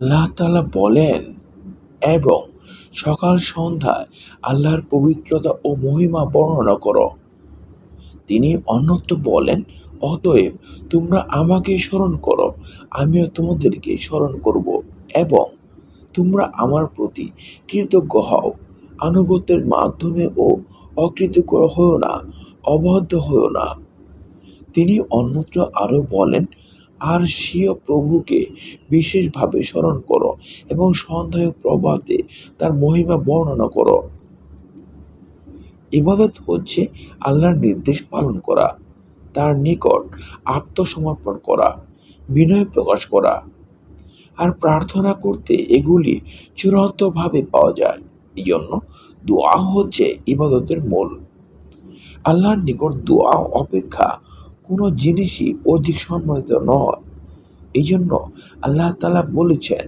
আল্লাহ তাআলা বলেন, এবং সকাল সন্ধ্যায় আল্লাহর পবিত্রতা ও মহিমা বর্ণনা করো। তিনি অন্যত্র বলেন, অতএব তোমরা আমাকে স্মরণ করো, আমিও তোমাদেরকে স্মরণ করব, এবং তোমরা আমার প্রতি কৃতজ্ঞ হও। আনুগত্যের মাধ্যমে ও অকৃতজ্ঞ হও না, অবাধ্য হও না। তিনি অন্যত্র আরও বলেন আর স্বীয় প্রভুকে বিশেষভাবে স্মরণ করো এবং সন্ধ্যায় প্রভাতে তার মহিমা বর্ণনা করো। ইবাদত হচ্ছে আল্লাহর নির্দেশ পালন করা, তার নিকট আত্মসমর্পণ করা, বিনয় প্রকাশ করা আর প্রার্থনা করতে এগুলি চূড়ান্তভাবে পাওয়া যায়। এই জন্য দোয়া হচ্ছে ইবাদতের মূল। আল্লাহর নিকট দোয়া অপেক্ষা কোনো জিনিসই অধিক সম্মানিত নয়। এই জন্য আল্লাহ তালা বলেছেন,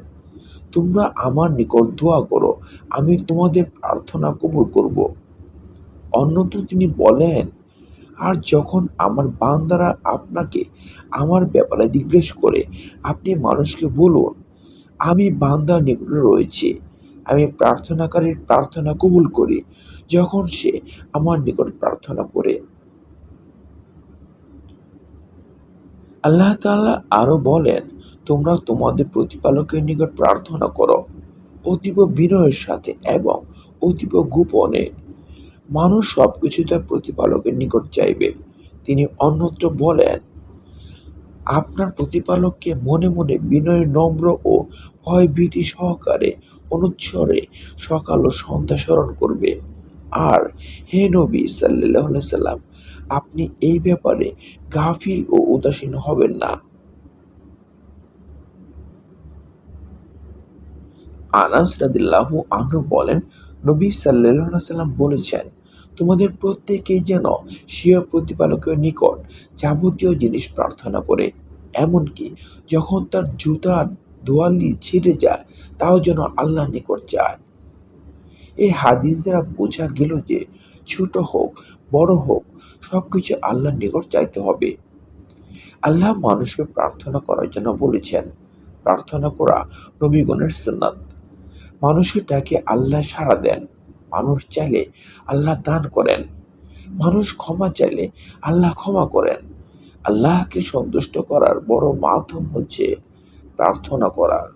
তোমরা আমার নিকট দোয়া করো, আমি তোমাদের প্রার্থনা কবুল করব। অন্যত্র তিনি বলেন, আর যখন আমার বান্দারা আপনাকে আমার ব্যাপারে জিজ্ঞেস করে, আপনি মানুষকে বলুন, আমি বান্দার নিকটে রয়েছি, আমি প্রার্থনাকারীর প্রার্থনা কবুল করি, যখন সে আমার নিকট প্রার্থনা করে। আল্লাহ তাআলা আরও বলেন, তোমরা তোমাদের প্রতিপালকের নিকট প্রার্থনা করো, অতীব বিনয়ের সাথে এবং অতীব গোপনে। মানুষ সবকিছু তার প্রতিপালকের নিকট চাইবে। তিনি অন্যত্র বলেন, আপনার প্রতিপালককে মনে মনে বিনয়, নম্র ও ভয় ভীতি সহকারে অনুচ্ছরে সকাল ও সন্ধ্যা স্মরণ করবে। আর হে নবী সাল্লাহ সাল্লাম আপনি এই ব্যাপারে গাফিল ও উদাসীন হবেন না। আনাস রাদিল্লাহু আনহু বলেন, নবী সাল্লাহ সাল্লাম বলেছেন, তোমাদের প্রত্যেকেই যেন স্বীয় প্রতিপালকের নিকট যাবতীয় জিনিস প্রার্থনা করে। এমনকি যখন তার জুতার দোয়ালি ছিঁড়ে যায়, তাও যেন আল্লাহর নিকট চায় এই হাদিস দ্বারা বোঝা গেল যে ছোট হোক, বড় হোক সব কিছু আল্লাহর নিকট চাইতে হবে। আল্লাহ মানুষকে প্রার্থনা করার জন্য বলেছেন, প্রার্থনা করা নবীগণের সুন্নাত। মানুষের ডাকে আল্লাহ সাড়া দেন, মানুষ চাইলে আল্লাহ দান করেন, মানুষ ক্ষমা চাইলে আল্লাহ ক্ষমা করেন। আল্লাহকে সন্তুষ্ট করার বড় মাধ্যম হচ্ছে প্রার্থনা করা।